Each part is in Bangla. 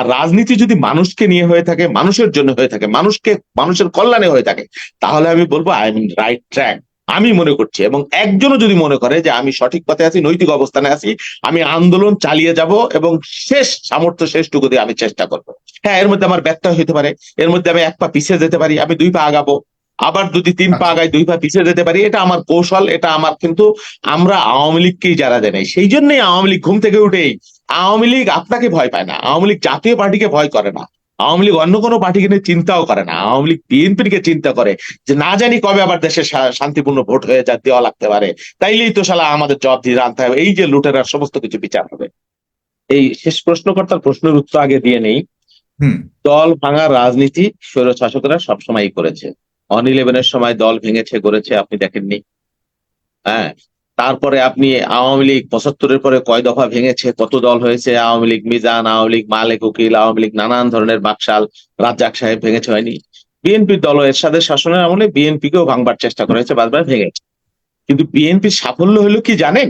আর রাজনীতি যদি মানুষকে নিয়ে হয়ে থাকে মানুষের জন্য হয়ে থাকে মানুষকে মানুষের কল্যাণে হয়ে থাকে তাহলে আমি বলব আই মিন রাইট ট্র্যাক আমি মনে করছি এবং একজনও যদি মনে করে যে আমি সঠিক পথে আছি নৈতিক অবস্থানে আছি আমি আন্দোলন চালিয়ে যাব এবং শেষ সামর্থ্য শেষটুকু দিয়ে আমি চেষ্টা করব। হ্যাঁ এর মধ্যে আমার ব্যর্থ হতে পারে এর মধ্যে আমি এক পা পিছিয়ে যেতে পারি আমি দুই পা আগাবো আবার যদি তিন পা আগাই দুই পা পিছিয়ে যেতে পারি এটা আমার কৌশল এটা আমার কিন্তু আমরা আওয়ামী লীগকেই যারা জানাই সেই জন্যই আওয়ামী লীগ ঘুম থেকে উঠেই আওয়ামী লীগ আপনাকে ভয় পায় না আওয়ামী লীগ জাতীয় পার্টিকে ভয় করে না আওয়ামী লীগ অন্য কোনো পার্টিকে নিয়ে চিন্তাও করে না আওয়ামী লীগ বিএনপির কে চিন্তা করে যে না জানি কবে আবার দেশে শান্তিপূর্ণ ভোট হয়ে যা দেওয়া লাগতে পারে। তাইলেই তো শালা আমাদের জবাব দিয়ে আনতে হবে। এই যে লুটেরার সমস্ত কিছু বিচার হবে। এই শেষ প্রশ্নকর্তার প্রশ্নের উত্তর আগে দিয়ে নেই। দল ভাঙার রাজনীতি স্বৈর শাসকরা সবসময়ই করেছে। অন ইলেভেনের সময় দল ভেঙেছে করেছে আপনি দেখেননি। হ্যাঁ তারপরে আপনি আওয়ামী লীগ পঁচাত্তরের পরে কয় দফা ভেঙেছে, কত দল হয়েছে? আওয়ামী লীগ মিজান, আওয়ামী লীগ মালেক, উকিল, আওয়ামী লীগ নানান ধরনের বাকশাল, রাজ্জাক সাহেব ভেঙেছে হয়নি। বিএনপির দল এরশাদের শাসনের আমলে বিএনপিকেও ভাঙবার চেষ্টা করেছে, বারবার ভেঙেছে। কিন্তু বিএনপির সাফল্য হলো কি জানেন?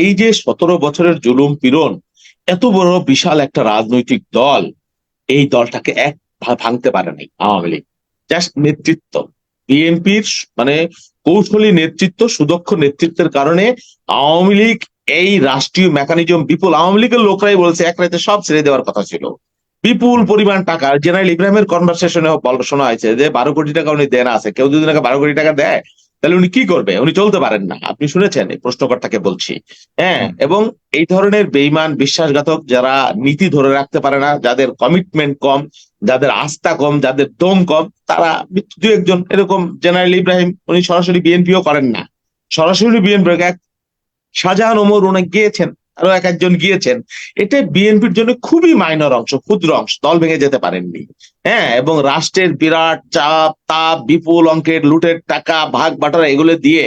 এই যে সতেরো বছরের জুলুম পীড়ন, এত বড় বিশাল একটা রাজনৈতিক দল, এই দলটাকে এক ভাঙতে পারে নাই আওয়ামী লীগ। জাস্ট নেতৃত্ব। বিএনপির মানে কৌশলী নেতৃত্ব, সুদক্ষ নেতৃত্বের কারণে আওয়ামী লীগ এই রাষ্ট্রীয় মেকানিজম বিপুল, আওয়ামী লীগের লোকরাই বলছে এক রাতে সব ছেড়ে দেওয়ার কথা ছিল। বিপুল পরিমাণ টাকা, জেনারেল ইব্রাহিমের কনভারসেশনে শোনা হয়েছে যে বারো কোটি টাকা উনি দেনা আছে, কেউ যদি নাকি বারো কোটি টাকা দেয় তাহলে উনি কি করবে? উনি চলতে পারেন না। আপনি শুনেছেন এই প্রশ্নকর্তাকে বলছি। হ্যাঁ এবং এই ধরনের বেইমান বিশ্বাসঘাতক যারা নীতি ধরে রাখতে পারে না যাদের কমিটমেন্ট কম যাদের আস্থা কম যাদের দম কম তারা দু একজন। এরকম জেনারেল ইব্রাহিম উনি সরাসরি বিএনপিও করেন না। সরাসরি বিএনপি এক শাহজাহান ওমর উনি গিয়েছেন। আরও এক একজন গিয়েছেন এটা বিএনপির জন্য খুবই মাইনর অংশ, ক্ষুদ্র অংশ, দল ভেঙে যেতে পারেননি। হ্যাঁ এবং রাষ্ট্রের বিরাট চাপ, তাপ, বিপুল অঙ্কের লুটের টাকা, ভাগ বাটারা এগুলো দিয়ে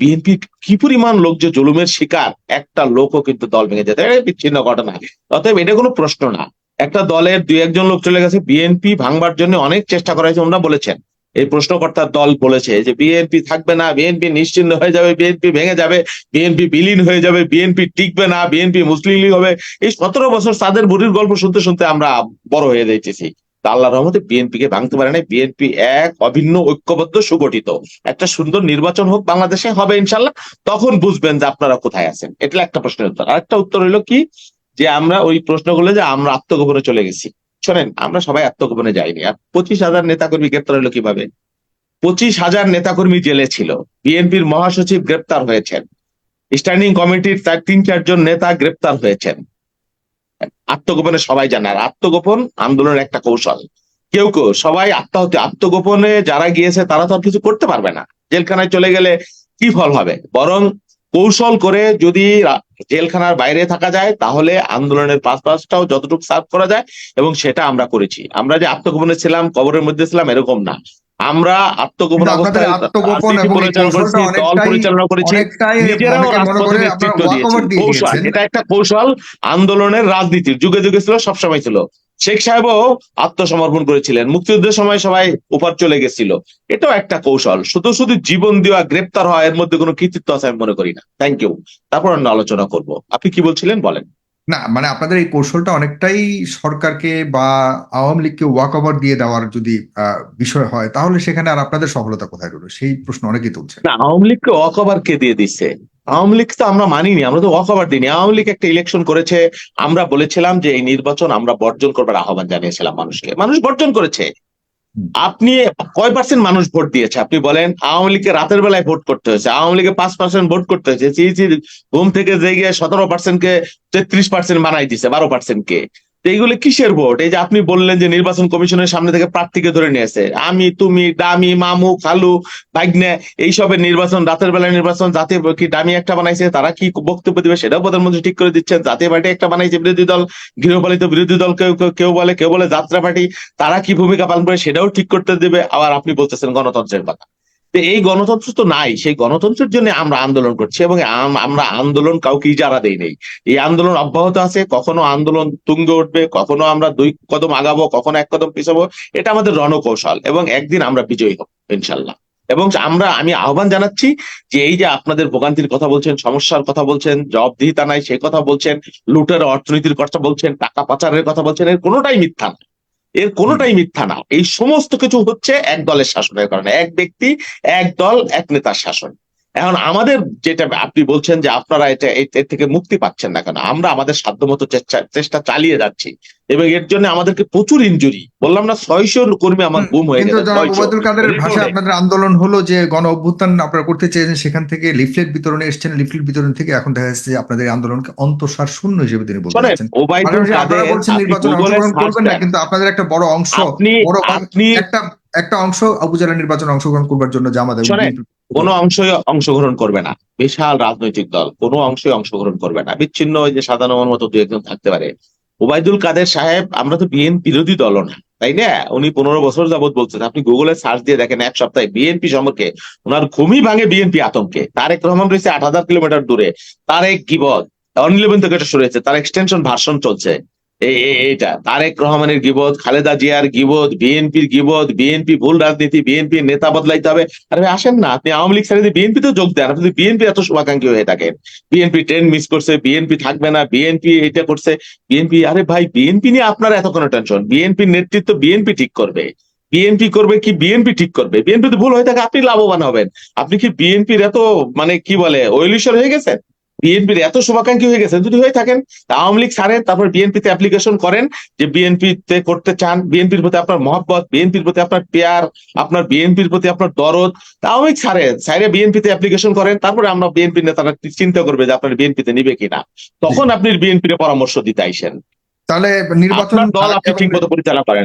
বিএনপি কি পরিমাণ লোক যে জুলুমের শিকার, একটা লোকও কিন্তু দল ভেঙে যেতে বিচ্ছিন্ন ঘটনা। অতএব এটা কোনো প্রশ্ন না। একটা দলের দুই একজন লোক চলে গেছে, বিএনপি ভাঙবার জন্য অনেক চেষ্টা করা হয়েছে, ওনারা বলেছেন। এই প্রশ্নকর্তার দল বলেছে যে বিএনপি থাকবে না, বিএনপি নিশ্চিন্ন হয়ে যাবে, বিএনপি ভেঙে যাবে, বিএনপি বিলীন হয়ে যাবে, বিএনপি টিকবে না, বিএনপি মুসলিম লীগ হবে। এই সতেরো বছর তাদের বুড়ির গল্প শুনতে শুনতে আমরা বড় হয়ে যাইতেছি। আল্লাহ রহমতে বিএনপি কে ভাঙতে পারে না বিএনপি এক অভিন্ন ঐক্যবদ্ধ, সুগঠিত। একটা সুন্দর নির্বাচন হোক বাংলাদেশে হবে ইনশাল্লাহ তখন বুঝবেন যে আপনারা কোথায় আছেন। এটা একটা প্রশ্নের উত্তর। আরেকটা উত্তর হলো কি? যে আমরা ওই প্রশ্নগুলো যে আমরা আত্মগোপনে চলে গেছি। শোনেন, আমরা সবাই আত্মগোপনে যাইনি। আর পঁচিশ হাজার নেতাকর্মী গ্রেপ্তার হলো কীভাবে? পঁচিশ হাজার নেতাকর্মী জেলে ছিল। বিএনপির মহাসচিব গ্রেপ্তার হয়েছেন। স্ট্যান্ডিং কমিটির তার তিন চারজন নেতা গ্রেপ্তার হয়েছেন। আত্মগোপনে সবাই জানে আর আত্মগোপন আন্দোলনের একটা কৌশল। কেউ কেউ, সবাই আত্মাহতি আত্মগোপনে যারা গিয়েছে তারা তো আর কিছু করতে পারবে না। জেলখানায় চলে গেলে কি ফল হবে? বরং কৌশল করে যদি জেলখানার বাইরে থাকা যায়, তাহলে আন্দোলনের পাঁচ পাঁচটাও যতটুকু সার্ভ করা যায় এবং সেটা আমরা করেছি। আমরা যে আত্মগোপনে ছিলাম, কবরের মধ্যে ছিলাম, এরকম না। আমরা আত্মগোপন পরিচালনা করেছি এটা একটা কৌশল আন্দোলনের রাজনীতির যুগে যুগে ছিল সবসময় ছিল। শেখ সাহেবও আত্মসমর্পণ করেছিলেন মুক্তিযুদ্ধের সময় সবাই উপর চলে গেছিল। এটাও একটা কৌশল। শুধু শুধু জীবন দেওয়া গ্রেপ্তার হওয়া এর মধ্যে কোনো কৃতিত্ব আছে আমি মনে করি না। থ্যাংক ইউ তারপর আমরা আলোচনা করব। আপনি কি বলছিলেন? বলেন। না মানে আপনাদের এই কৌশলটা অনেকটাই সরকারকে বা আওয়ামী লীগকে ওয়াক ওভার দিয়ে দেওয়ার যদি বিষয় হয়, তাহলে সেখানে আর আপনাদের সফলতা কোথায় রইল? সেই প্রশ্ন অনেকেই তুলছে। না, আওয়ামী লীগকে ওয়াকওভার কে দিয়ে দিচ্ছে? আওয়ামী লীগ তো আমরা মানিনি, আমরা তো ওয়াকওভার দিইনি। আওয়ামী লীগ একটা ইলেকশন করেছে, আমরা বলেছিলাম যে এই নির্বাচন আমরা বর্জন করবার আহ্বান জানিয়েছিলাম মানুষকে। মানুষ বর্জন করেছে। আপনি কয় পার্সেন্ট মানুষ ভোট দিয়েছে? আপনি বলেন, আওয়ামী লীগকে রাতের বেলায় ভোট করতে হয়েছে। আওয়ামী লীগে পাঁচ পার্সেন্ট ভোট করতে হয়েছে। ঘুম থেকে জেগে সতেরো পার্সেন্ট কে তেত্রিশ পার্সেন্ট বানাই দিছে, বারো পার্সেন্ট কে। এইগুলো কিসের ভোট? এই যে আপনি বললেন যে নির্বাচন কমিশনের সামনে থেকে প্রার্থীকে ধরে নিয়েছে। আমি, তুমি, দামি, মামু, খালু, ভাগ্নে, এইসবের নির্বাচন, রাতের বেলা নির্বাচন জাতীয় কি দামি একটা বানাইছে, তারা কি বক্তব্য দিবে সেটাও প্রধানমন্ত্রী ঠিক করে দিচ্ছেন। জাতীয় পার্টি একটা বানাইছে, বিরোধী দল, গৃহপালিত বিরোধী দল কেউ, কেউ- বলে, কেউ বলে যাত্রা পার্টি, তারা কি ভূমিকা পালন করে সেটাও ঠিক করতে দেবে, আবার আপনি বলতেছেন গণতন্ত্রের কথা। তো এই গণতন্ত্র তো নাই, সেই গণতন্ত্রের জন্য আমরা আন্দোলন করছি এবং আমরা আন্দোলন কাউকে ইজারা দেই নেই। এই আন্দোলন অব্যাহত আছে, কখনো আন্দোলন তুঙ্গে উঠবে, কখনো আমরা দুই কদম আগাবো, কখনো এক কদম পিছাবো, এটা আমাদের রণকৌশল এবং একদিন আমরা বিজয়ী হব ইনশাল্লাহ এবং আমরা, আমি আহ্বান জানাচ্ছি যে এই যে আপনাদের ভোগান্তির কথা বলছেন, সমস্যার কথা বলছেন, জবাবদিহিতা নাই, সে কথা বলছেন, লুটের অর্থনীতির কথা বলছেন, টাকা পাচারের কথা বলছেন, এর কোনোটাই মিথ্যা না। এর কোনোটাই মিথ্যা না। এই সমস্ত কিছু হচ্ছে এক দলের শাসনের কারণে। এক ব্যক্তি, এক দল, এক নেতার শাসন। এখন আমাদের যেটা আপনি বলছেন যে আপনারা এটা এ- এর থেকে মুক্তি পাচ্ছেন না কেন? আমরা আমাদের সাধ্যমতো চেষ্টা চেষ্টা চালিয়ে যাচ্ছি। এবং এর জন্য আমাদেরকে প্রচুর ইনজুরি বললাম না ছয়শো কর্মী আমার গুম হয়ে গেছে জনাব 600 ওবায়দুল কাদেরের Report ভাষায় এ। আপনাদের আন্দোলন হলো যে গণ অভ্যুত্থান আপনারা করতে চেয়েছেন সেখান থেকে লিফলেট বিতরণে এসেছেন। লিফলেট বিতরণ থেকে এখন দেখা যাচ্ছে যে আপনাদের আন্দোলনকে অন্তঃসার শূন্য হিসেবে তিনি বলছেন নির্বাচনে অংশগ্রহণ করবেন না কিন্তু আপনাদের একটা বড় অংশ আপনি বড় একটা একটা অংশ উপজেলা নির্বাচন অংশগ্রহণ করবার জন্য জামাত শোনেন, BNP কোনো অংশই অংশগ্রহণ করবে না। বিশাল রাজনৈতিক দল, কোনো অংশই অংশগ্রহণ করবে না। বিচ্ছিন্ন ওই যে সাধারণ মতো দু একজন থাকতে পারে। ওবায়দুল কাদের সাহেব, আমরা তো বিএনপি বিরোধী দল না, তাই না? উনি পনেরো বছর যাবত বলছেন আপনি গুগলে সার্চ দিয়ে দেখেন এক সপ্তাহে বিএনপি সম্পর্কে, ওনার ঘুমই ভাঙে বিএনপি আতঙ্কে। তারেক রহমান রয়েছে আট হাজার কিলোমিটার দূরে। তারেক গিবদ অন ইলেভেন থেকে এটা শুরু হয়েছে, তার এক্সটেনশন ভার্সন চলছে। এইটা। তারেক রহমানের গিবদ খালেদা জিয়ার গিবদ বিএনপির গিবদ বিএনপি ভুল রাজনীতি বিএনপির নেতা বদলাইতে হবে। আরে আসেন না, আপনি আওয়ামী লীগ ছেড়ে বিএনপি তো যোগ দেন। আপনি বিএনপি এত শুভাকাঙ্ক্ষী হয়ে থাকেন, বিএনপি ট্রেন মিস করছে, বিএনপি থাকবে না, বিএনপি এটা করছে, বিএনপি, আরে ভাই, বিএনপি নিয়ে আপনার এত কোনো টেনশন বিএনপির নেতৃত্ব বিএনপি ঠিক করবে। বিএনপি করবে কি বিএনপি ঠিক করবে? বিএনপি তো ভুল হয়ে থাকে, আপনি লাভবান হবেন। আপনি কি বিএনপির এত মানে কি বলে ওয়েলিশর হয়ে গেছেন? বিএনপির এত শুভাকাঙ্ক্ষী হয়ে গেছে যদি হয়ে থাকেন আওয়ামী লীগ ছাড়েন তারপর বিএনপিতে অ্যাপ্লিকেশন করেন যে বিএনপি তে করতে চান বিএনপির প্রতি আপনার মহব্বত বিএনপির প্রতি আপনার পেয়ার আপনার বিএনপির প্রতি আপনার দরদ আওয়ামী লীগ ছাড়েন ছাড়ে বিএনপিতে অ্যাপ্লিকেশন করেন তারপরে আমরা বিএনপির নেতারা চিন্তা করবে যে আপনার বিএনপিতে নিবে কিনা তখন আপনি বিএনপির পরামর্শ দিতে আইসেন তাহলে নির্বাচন দল আপনি ঠিক মতো পরিচালনা করেন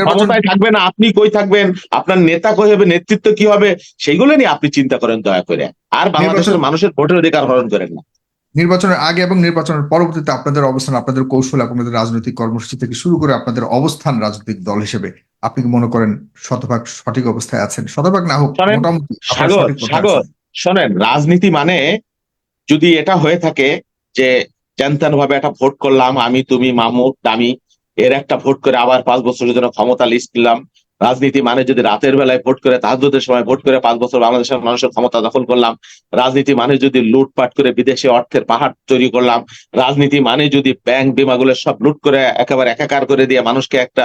ক্ষমতায় থাকবে না আপনি কই থাকবেন আপনার নেতা কই হবে নেতৃত্ব কি হবে সেইগুলো নিয়ে আপনি চিন্তা করেন দয়া করে আর বাংলাদেশের মানুষের ভোটের অধিকার হরণ করেন না। নির্বাচনের আগে এবং নির্বাচনের পরবর্তীতে আপনাদের অবস্থান আপনাদের কৌশল আপনাদের রাজনৈতিক কর্মসূচি থেকে শুরু করে আপনাদের অবস্থান রাজনৈতিক দল হিসেবে। আপনি কি মনে করেন শতভাগ সঠিক অবস্থায় আছেন? শতভাগ না হোক মোটামুটি সাগর সাগর শোনেন রাজনীতি মানে যদি এটা হয়ে থাকে যে চ্যান্তান ভাবে একটা ভোট করলাম আমি তুমি মামুদ দামি এর একটা ভোট করে আবার পাঁচ বছরের জন্য ক্ষমতা লিস্ট দিলাম রাজনীতি মানে যদি রাতের বেলায় ভোট করে তাহাজুদের সময় ভোট করে পাঁচ বছর বাংলাদেশের মানুষের ক্ষমতা দখল করলাম। রাজনীতি মানে যদি লুটপাট করে বিদেশে অর্থের পাহাড় তৈরি করলাম। রাজনীতি মানে যদি ব্যাংক বিমাগুলো সব লুট করে একেবারে একাকার করে দিয়ে মানুষকে একটা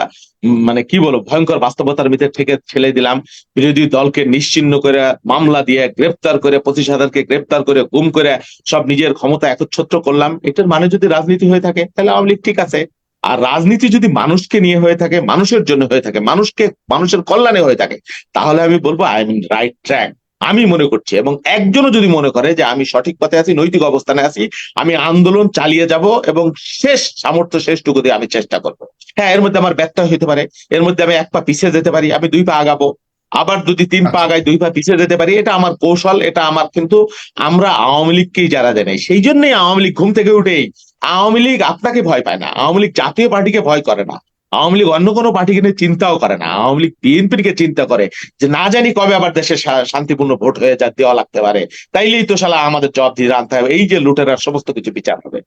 মানে কি বলব, ভয়ঙ্কর বাস্তবতার ভিতর থেকে ঠেলে দিলাম। বিরোধী দলকে নিশ্চিন্ন করে, মামলা দিয়ে গ্রেপ্তার করে, পঁচিশ হাজারকে গ্রেপ্তার করে, গুম করে সব নিজের ক্ষমতা একচ্ছত্র করলাম। এটার মানে যদি রাজনীতি হয়ে থাকে, তাহলে আওয়ামী লীগ ঠিক আছে। আর রাজনীতি যদি মানুষকে নিয়ে হয়ে থাকে মানুষের জন্য হয়ে থাকে মানুষকে মানুষের কল্যাণে হয়ে থাকে তাহলে আমি বলব আই মিন রাইট ট্র্যাক আমি মনে করছি এবং একজনও যদি মনে করে যে আমি সঠিক পথে আছি নৈতিক অবস্থানে আছি আমি আন্দোলন চালিয়ে যাব এবং শেষ সামর্থ্য শেষটুকু দিয়ে আমি চেষ্টা করব। হ্যাঁ এর মধ্যে আমার ব্যর্থ হতে পারে এর মধ্যে আমি এক পা পিছিয়ে যেতে পারি আমি দুই পা আগাবো আবার যদি তিন পা আগাই দুই পা পিছিয়ে যেতে পারি এটা আমার কৌশল এটা আমার কিন্তু আমরা আওয়ামী লীগকেই যারা জানাই সেই জন্যই আওয়ামী লীগ ঘুম থেকে উঠেই আওয়ামী লীগ আপনাকে ভয় পায় না, আওয়ামী লীগ জাতীয় পার্টিকে ভয় করে না, আওয়ামী লীগ অন্য কোনো পার্টিকে নিয়ে চিন্তাও করে না, আওয়ামী লীগ বিএনপির কে চিন্তা করে যে না জানি কবে আবার দেশে শান্তিপূর্ণ ভোট হয়ে যা দেওয়া লাগতে পারে। তাইলেই তো শালা আমাদের জবাব দিয়ে আনতে হবে, এই যে লুটেরা সমস্ত কিছু বিচার হবে।